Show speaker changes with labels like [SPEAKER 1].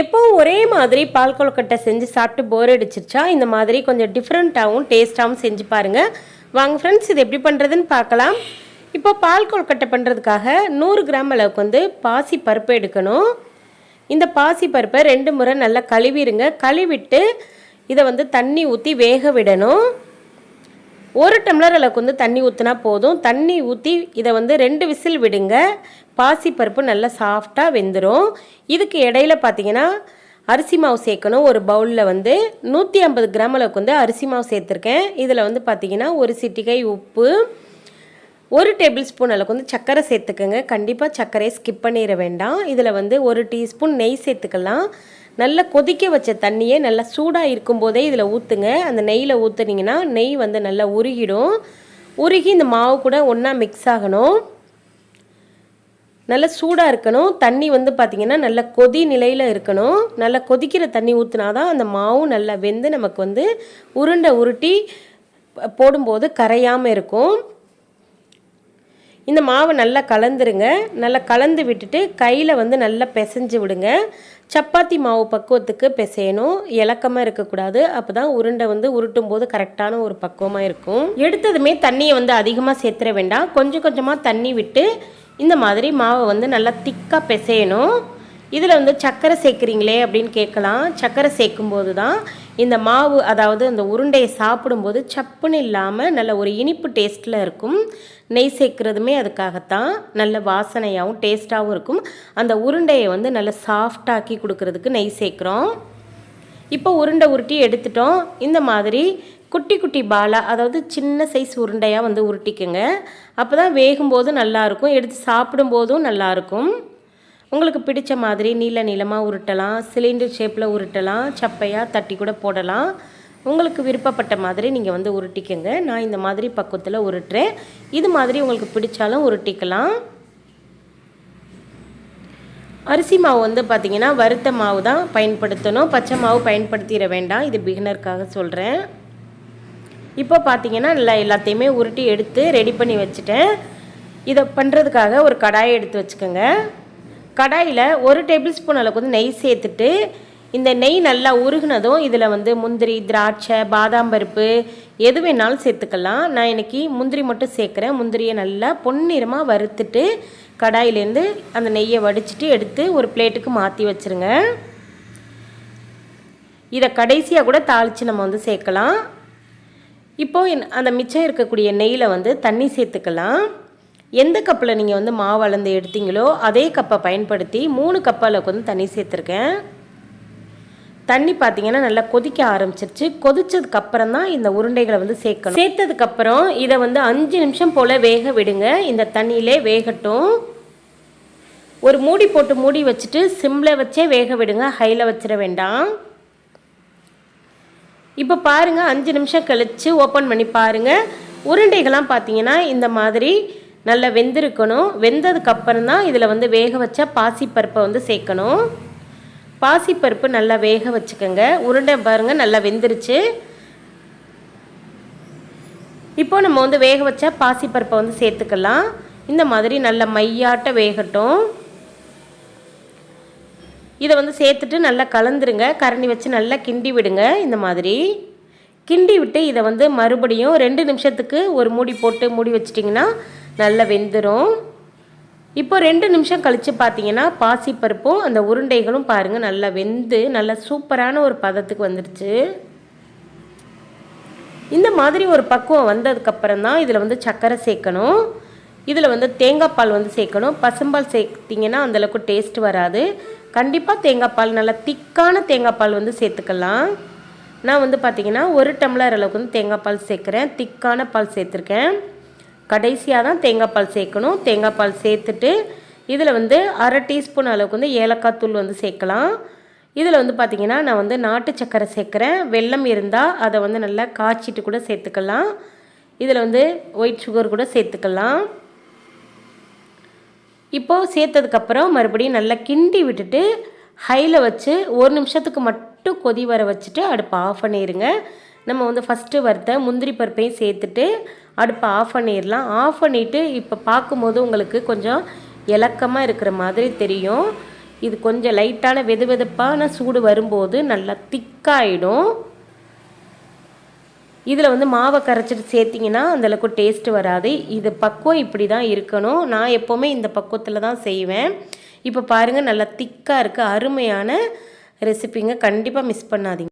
[SPEAKER 1] எப்போவும் ஒரே மாதிரி பால் கொழுக்கட்டை செஞ்சு சாப்பிட்டு போர் அடிச்சிருச்சா? இந்த மாதிரி கொஞ்சம் டிஃப்ரெண்ட்டாகவும் டேஸ்ட்டாகவும் செஞ்சு பாருங்கள் வாங்க ஃப்ரெண்ட்ஸ் இது எப்படி பண்ணுறதுன்னு பார்க்கலாம். இப்போ பால் கொழுக்கட்டை பண்ணுறதுக்காக நூறு கிராம் அளவுக்கு வந்து பாசி பருப்பு எடுக்கணும். இந்த பாசி பருப்பை ரெண்டு முறை நல்லா கழுவிடுங்க கழுவிட்டு இதை வந்து தண்ணி ஊற்றி வேக விடணும். ஒரு டம்ளர் அளவுக்கு வந்து தண்ணி ஊற்றினா போதும். தண்ணி ஊற்றி இதை வந்து ரெண்டு விசில் விடுங்க. பாசிப்பருப்பு நல்லா சாஃப்டாக வெந்துடும் இதுக்கு இடையில பார்த்தீங்கன்னா அரிசி மாவு சேர்க்கணும். ஒரு பவுலில் வந்து நூற்றி ஐம்பது கிராம் அளவுக்கு வந்து அரிசி மாவு சேர்த்துருக்கேன். இதில் வந்து பார்த்தீங்கன்னா ஒரு சிட்டிகை உப்பு ஒரு டேபிள் ஸ்பூன் அளவுக்கு வந்து சர்க்கரை சேர்த்துக்கோங்க. கண்டிப்பாக சர்க்கரையை ஸ்கிப் பண்ணிட வேண்டாம். இதில் வந்து ஒரு டீஸ்பூன் நெய் சேர்த்துக்கலாம். நல்லா கொதிக்க வச்ச தண்ணியே நல்லா சூடாக இருக்கும்போதே இதில் ஊற்றுங்க அந்த நெய்யில் ஊற்றுனீங்கன்னா நெய் வந்து நல்லா உருகிடும். உருகி இந்த மாவு கூட ஒன்றா மிக்ஸ் ஆகணும். நல்லா சூடாக இருக்கணும். தண்ணி வந்து பார்த்திங்கன்னா நல்ல கொதி நிலையில் இருக்கணும். நல்லா கொதிக்கிற தண்ணி ஊற்றினா தான் அந்த மாவும் நல்லா வெந்து நமக்கு வந்து உருண்டை உருட்டி போடும்போது கரையாமல் இருக்கும். இந்த மாவை நல்லா கலந்துருங்க. நல்லா கலந்து விட்டுட்டு கையில் வந்து நல்லா பிசைஞ்சு விடுங்க. சப்பாத்தி மாவு பக்குவத்துக்கு பிசையணும். இலக்கமாக இருக்கக்கூடாது. அப்போ தான் உருண்டை வந்து உருட்டும் போது கரெக்டான ஒரு பக்குவமாக இருக்கும். எடுத்ததுமே தண்ணியை வந்து அதிகமாக சேர்த்துற வேண்டாம். கொஞ்சம் கொஞ்சமாக தண்ணி விட்டு இந்த மாதிரி மாவை வந்து நல்லா திக்காக பிசையணும். இதில் வந்து சர்க்கரை சேர்க்குறீங்களே அப்படின்னு கேட்கலாம். சர்க்கரை சேர்க்கும்போது தான் இந்த மாவு அதாவது அந்த உருண்டையை சாப்பிடும்போது சப்புன்னு இல்லாமல் நல்ல ஒரு இனிப்பு டேஸ்ட்டில் இருக்கும். நெய் சேர்க்குறதுமே அதுக்காகத்தான் நல்ல வாசனையாகவும் டேஸ்ட்டாகவும் இருக்கும். அந்த உருண்டையை வந்து நல்ல சாஃப்டாக்கி கொடுக்கறதுக்கு நெய் சேர்க்குறோம். இப்போ உருண்டை உருட்டி எடுத்துட்டோம். இந்த மாதிரி குட்டி குட்டி பாலா அதாவது சின்ன சைஸ் உருண்டையாக வந்து உருட்டிக்கோங்க. அப்போ தான் வேகும்போது நல்லாயிருக்கும் எடுத்து சாப்பிடும்போதும் நல்லாயிருக்கும் உங்களுக்கு பிடிச்ச மாதிரி நீல நீளமாக உருட்டலாம் சிலிண்டர் ஷேப்பில் உருட்டலாம் சப்பையாக தட்டி கூட போடலாம். உங்களுக்கு விருப்பப்பட்ட மாதிரி நீங்கள் வந்து உருட்டிக்கங்க. நான் இந்த மாதிரி பக்குவத்தில் உருட்டுறேன். இது மாதிரி உங்களுக்கு பிடிச்சாலும் உருட்டிக்கலாம். அரிசி மாவு வந்து பார்த்திங்கன்னா வறுத்த மாவு தான் பயன்படுத்தணும். பச்சை மாவு பயன்படுத்திட வேண்டாம். இது பிகினருக்காக சொல்கிறேன் இப்போ பார்த்தீங்கன்னா நல்லா எல்லாத்தையுமே உருட்டி எடுத்து ரெடி பண்ணி வச்சுட்டேன். இதை பண்ணுறதுக்காக ஒரு கடாயை எடுத்து வச்சுக்கோங்க. கடாயில் ஒரு டேபிள் ஸ்பூன் அளவுக்கு வந்து நெய் சேர்த்துட்டு இந்த நெய் நல்லா உருகுனதும் இதில் வந்து முந்திரி திராட்சை பாதாம் பருப்பு எது வேணாலும் சேர்த்துக்கலாம். நான் இன்றைக்கி முந்திரி மட்டும் சேர்க்குறேன். முந்திரியை நல்லா பொன்னிறமாக வறுத்துட்டு கடாயிலேருந்து அந்த நெய்யை வடிச்சிட்டு எடுத்து ஒரு பிளேட்டுக்கு மாற்றி வச்சுருங்க. இதை கடைசியாக கூட தாளித்து நம்ம வந்து சேர்க்கலாம். இப்போது அந்த மிச்சம் இருக்கக்கூடிய நெய்யில் வந்து தண்ணி சேர்த்துக்கலாம். எந்த கப்பில் நீங்கள் வந்து மாவு அளந்து எடுத்தீங்களோ அதே கப்பை பயன்படுத்தி மூணு கப் அளவுக்கு வந்து தண்ணி சேர்த்துருக்கேன். தண்ணி பார்த்தீங்கன்னா நல்லா கொதிக்க ஆரம்பிச்சிருச்சு. கொதிச்சதுக்கு அப்புறம் தான் இந்த உருண்டைகளை வந்து சேர்க்கணும். சேர்த்ததுக்கு அப்புறம் இதை வந்து அஞ்சு நிமிஷம் போல் வேக விடுங்க. இந்த தண்ணியிலே வேகட்டும். ஒரு மூடி போட்டு மூடி வச்சுட்டு சிம்மில் வச்சே வேக விடுங்க. ஹையில் வச்சிட வேண்டாம். இப்போ பாருங்கள் அஞ்சு நிமிஷம் கழித்து ஓப்பன் பண்ணி பாருங்கள் உருண்டைகள்லாம் பார்த்தீங்கன்னா இந்த மாதிரி நல்லா வெந்திருக்கணும். வெந்ததுக்கப்புறம் தான் இதில் வந்து வேக வச்ச பாசிப்பருப்பை வந்து சேர்க்கணும். பாசிப்பருப்பு நல்லா வேக வச்சுக்கோங்க. உருண்டை பாருங்கள் நல்லா வெந்துருச்சு. இப்போ நம்ம வந்து வேக வச்ச பாசிப்பருப்பை வந்து சேர்த்துக்கலாம். இந்த மாதிரி நல்ல மையாட்ட வேகட்டும். இதை வந்து சேர்த்துட்டு நல்லா கலந்துருங்க. கரண்டி வச்சு நல்லா கிண்டி விடுங்க இந்த மாதிரி. கிண்டி விட்டு இதை வந்து மறுபடியும் ரெண்டு நிமிஷத்துக்கு ஒரு மூடி போட்டு மூடி வச்சிட்டிங்கன்னா நல்லா வெந்துடும் இப்போ ரெண்டு நிமிஷம் கழித்து பார்த்தீங்கன்னா பாசிப்பருப்பும் அந்த உருண்டைகளும் பாருங்கள் நல்லா வெந்து நல்லா சூப்பரான ஒரு பதத்துக்கு வந்துடுச்சு இந்த மாதிரி ஒரு பக்குவம் வந்ததுக்கப்புறம் தான் இதில் வந்து சர்க்கரை சேர்க்கணும். இதில் வந்து தேங்காய் பால் வந்து சேர்க்கணும். பசும்பால் சேர்த்திங்கன்னா அந்தளவுக்கு டேஸ்ட் வராது. கண்டிப்பாக தேங்காய் பால் நல்லா திக்கான தேங்காய் பால் வந்து சேர்த்துக்கலாம். நான் வந்து பார்த்திங்கன்னா ஒரு டம்ளர் அளவுக்கு வந்து தேங்காய் பால் சேர்க்குறேன். திக்கான பால் சேர்த்துருக்கேன். கடைசியாக தான் தேங்காய் பால் சேர்க்கணும். தேங்காய் பால் சேர்த்துட்டு இதில் வந்து அரை டீஸ்பூன் அளவுக்கு வந்து ஏலக்காய் தூள் வந்து சேர்க்கலாம். இதில் வந்து பார்த்திங்கன்னா நான் வந்து நாட்டு சக்கரை சேர்க்குறேன். வெல்லம் இருந்தால் அதை வந்து நல்லா காய்ச்சிட்டு கூட சேர்த்துக்கலாம். இதில் வந்து ஒயிட் சுகர் கூட சேர்த்துக்கலாம். இப்போது சேர்த்ததுக்கப்புறம் மறுபடியும் நல்லா கிண்டி விட்டுட்டு ஹையில் வச்சு ஒரு நிமிஷத்துக்கு மட் மட்டும் கொதி வர வச்சுட்டு அடுப்பை ஆஃப் பண்ணிடுங்க நம்ம வந்து ஃபஸ்ட்டு வறுத்த முந்திரி பருப்பையும் சேர்த்துட்டு அடுப்பை ஆஃப் பண்ணிடலாம். ஆஃப் பண்ணிவிட்டு இப்போ பார்க்கும்போது உங்களுக்கு கொஞ்சம் இலக்கமாக இருக்கிற மாதிரி தெரியும். இது கொஞ்சம் லைட்டான வெது வெதுப்பான சூடு வரும்போது நல்லா திக்காயிடும். இதில் வந்து மாவை கரைச்சிட்டு சேர்த்திங்கன்னா அந்தளவுக்கு டேஸ்ட்டு வராது. இது பக்குவம் இப்படி தான் இருக்கணும். நான் எப்போவுமே இந்த பக்குவத்தில் தான் செய்வேன். இப்போ பாருங்கள் நல்லா திக்காக இருக்குது அருமையான ரெசிபிங்க கண்டிப்பாக மிஸ் பண்ணாதீங்க.